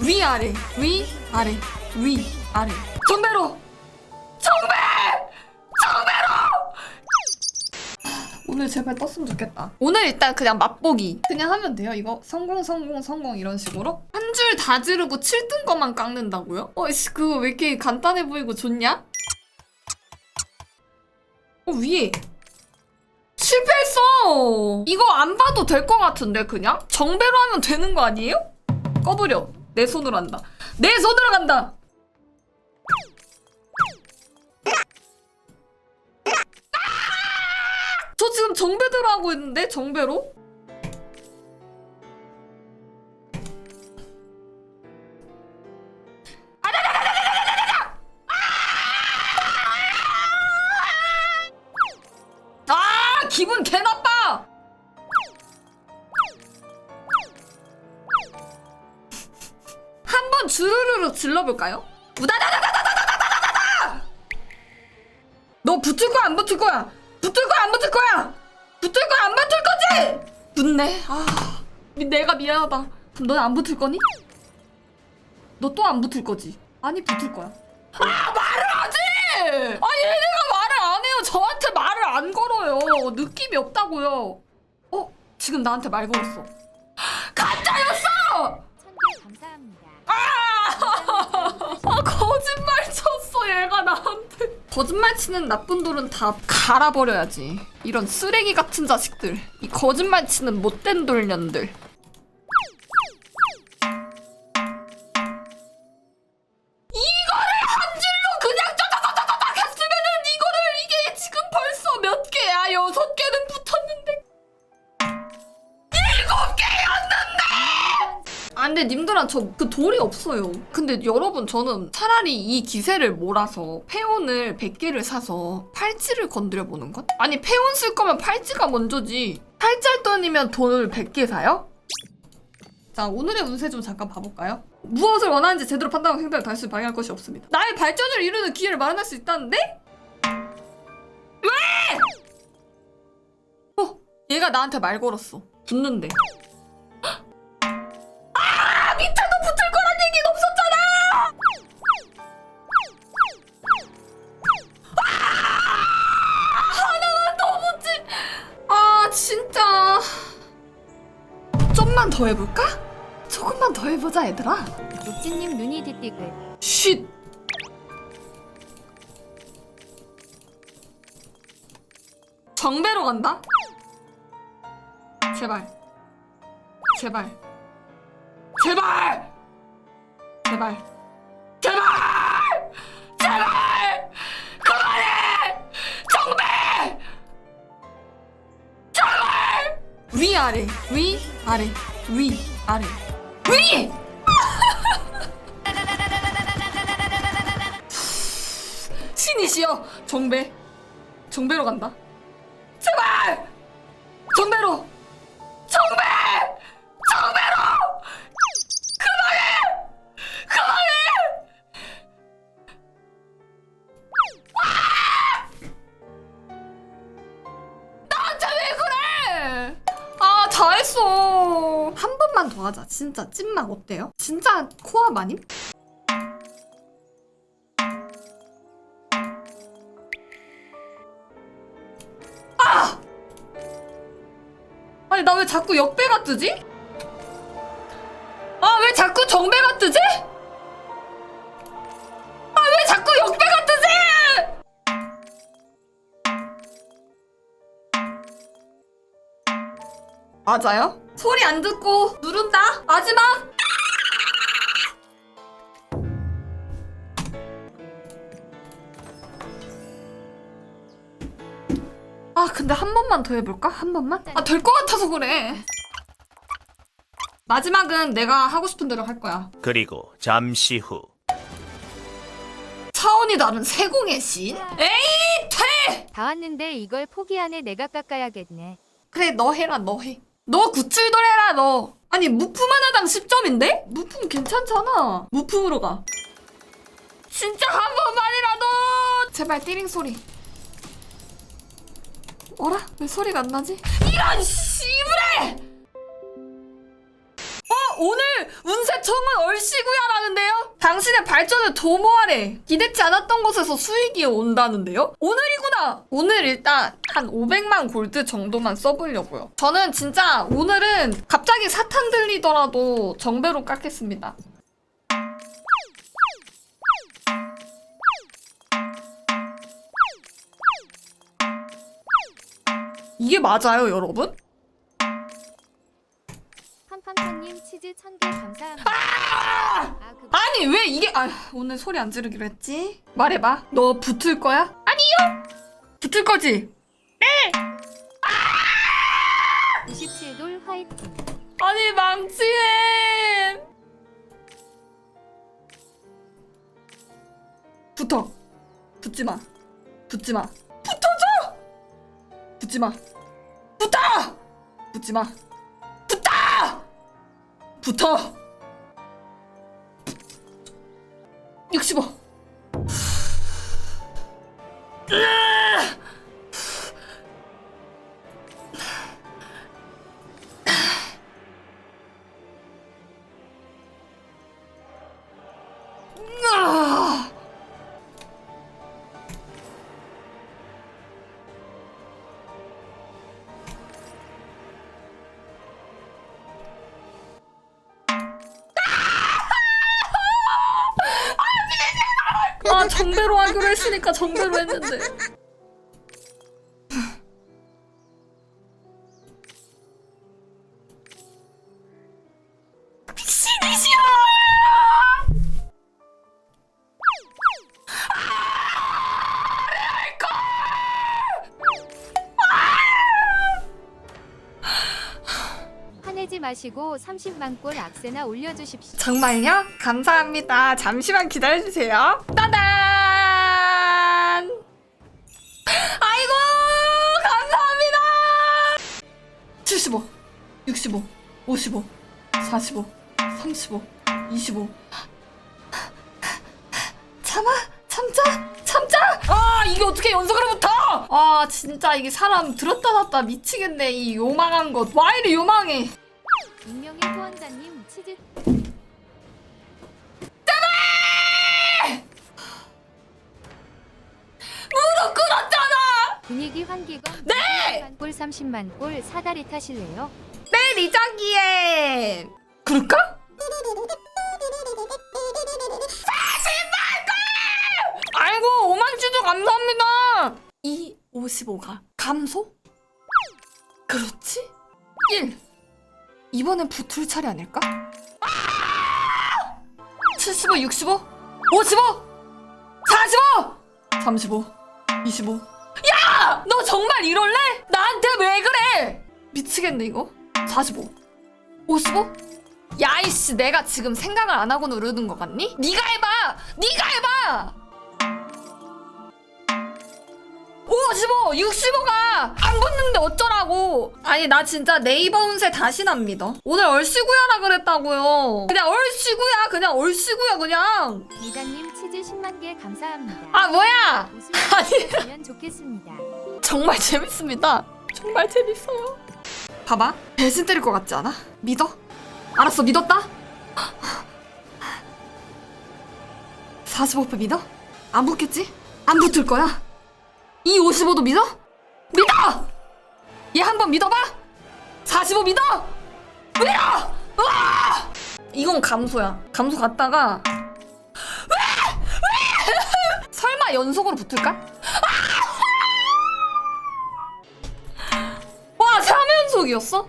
위 아래 위 아래 위 아래. 정배로! 정배! 정배로! 오늘 제발 떴으면 좋겠다. 오늘 일단 그냥 맛보기. 그냥 하면 돼요. 이거 성공 성공 성공 이런 식으로? 한 줄 다 지르고 7등 것만 깎는다고요? 어이씨 그거 왜 이렇게 간단해 보이고 좋냐? 어 위에. 실패했어! 이거 안 봐도 될 것 같은데 그냥? 정배로 하면 되는 거 아니에요? 꺼버려 내 손으로 한다. 내 손으로 간다! 저 지금 정배대로 하고 있는데? 정배로? 주르르르 질러볼까요? 우다다다다다다다다다다 너 붙을 거야 안 붙을 거야? 붙을 거야 안 붙을 거야? 붙을 거야 안 붙을 거지? 붙네. 아 미- 내가 미안하다. 그럼 너는 안 붙을 거니? 너 또 안 붙을 거지? 아니 붙을 거야. 아 말을 하지 아니 얘네가 말을 안 해요. 저한테 말을 안 걸어요. 느낌이 없다고요. 어? 지금 나한테 말 걸었어. 가짜였어 나한테 거짓말 치는 나쁜 돌은 다 갈아버려야지. 이런 쓰레기 같은 자식들. 이 거짓말 치는 못된 돌년들 아 근데 님들아 저 그 돌이 없어요 근데 여러분 저는 차라리 이 기세를 몰아서 페온을 100개를 사서 팔찌를 건드려 보는 것? 아니 페온 쓸 거면 팔찌가 먼저지 팔짤 돈이면 돈을 100개 사요? 자 오늘의 운세 좀 잠깐 봐볼까요? 무엇을 원하는지 제대로 판단하고 행동을 다시 발견할 것이 없습니다 나의 발전을 이루는 기회를 마련할 수 있다는데? 왜? 어 얘가 나한테 말 걸었어 붙는데 더 해볼까? 조금만 더 해보자, 얘들아. 옥진님 눈이 띠띠글. 쉿! 정배로 간다? 제발. 제발. 제발! 제발. 제발! 제발! 그만해! 정배! 제발! 위 아래 위 아래 위 아래. 위! 신이시여 정배. 정배로 간다 번만 더 하자 진짜 찐막 어때요? 진짜 코앞 아님? 아니 나 왜 자꾸 역배가 뜨지? 아 왜 자꾸 정배가 뜨지? 맞아요? 소리 안 듣고 누른다 마지막 아 근데 한 번만 더 해볼까? 한 번만? 아 될 것 같아서 그래 마지막은 내가 하고 싶은 대로 할 거야 그리고 잠시 후 차원이 다른 세공의 신? 에이 퇴! 다 왔는데 이걸 포기하네 내가 깎아야겠네. 그래 너 해라 너 해 너 구출돌 해라 너 아니 무품 하나당 10점인데? 무품 괜찮잖아 무품으로 가 진짜 한 번만이라도 제발 띠링 소리 어라? 왜 소리가 안 나지? 이런 씨부레! 운세청은 얼씨구야라는데요? 당신의 발전을 도모하래. 기대치 않았던 곳에서 수익이 온다는데요? 오늘이구나. 오늘 일단 한 500만 골드 정도만 써보려고요. 저는 진짜 오늘은 갑자기 사탄 들리더라도 정배로 깎겠습니다. 이게 맞아요, 여러분? 치즈 1000개 감사합니다. 아, 그 아니 왜 이게 아 오늘 소리 안 지르기로 했지? 말해봐. 너 붙을 거야? 아니요. 붙을 거지? 97돌 화이팅. 아니 망치해. 붙어. 붙지 마. 붙지 마. 붙어줘. 붙지 마. 붙어. 붙지 마. 붙어. 붙어. 65. 아 정배로 하기로 했으니까 정배로 했는데 마시고 30만 골 악세나 올려주십시오. 정말요? 감사합니다. 잠시만 기다려주세요. 따단! 아이고! 감사합니다! 75, 65, 55, 45, 35, 25. 참아! 참자! 참자! 아, 이게 어떻게 연속으로 붙어! 아, 진짜 이게 사람 들었다 놨다 미치겠네. 이 요망한 것. 와 이리 요망해. 익명의 후원자님 치즈 무릎 꿇었잖아! 분위기 환기건 네! 골 30만 골 사다리 타실래요? 네, 리자기에 그럴까? 아이고 5만 주도 감사합니다. 2, 55가 감소? 그렇지? 1 이번엔 붙을 차례 아닐까? 75, 65, 55, 45, 35, 25. 야! 너 정말 이럴래? 나한테 왜 그래? 미치겠네 이거. 45, 55. 야이씨, 내가 지금 생각을 안 하고 누르는 것 같니? 네가 해봐. 네가 해봐. 55, 65가 안 붙는데 어쩌라고. 아니 나 진짜 네이버 운세 다시 안 믿어. 오늘 얼씨구야라 그랬다고요. 그냥 얼씨구야, 그냥 얼씨구야 그냥. 미다님 치즈 10만 개 감사합니다. 아 뭐야? 아니. 웃으면 좋겠습니다. 정말 재밌습니다. 정말 재밌어요. 봐봐. 배신 때릴 것 같지 않아? 믿어? 알았어, 믿었다? 45% 믿어? 안 붙겠지? 안 붙을 거야. 이 55도 믿어? 믿어! 얘 한 번 믿어봐! 45 믿어! 믿어! 으아! 이건 감소야. 감소 갔다가 왜? 왜? 설마 연속으로 붙을까? 와, 3연속이었어?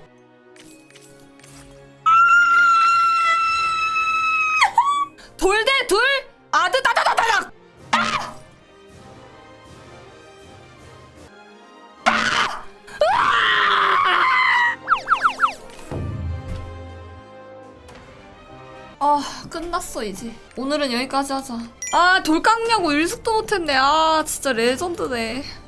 끝났어, 이제. 오늘은 여기까지 하자. 아, 돌 깎냐고 일숙도 못했네. 아, 진짜 레전드네.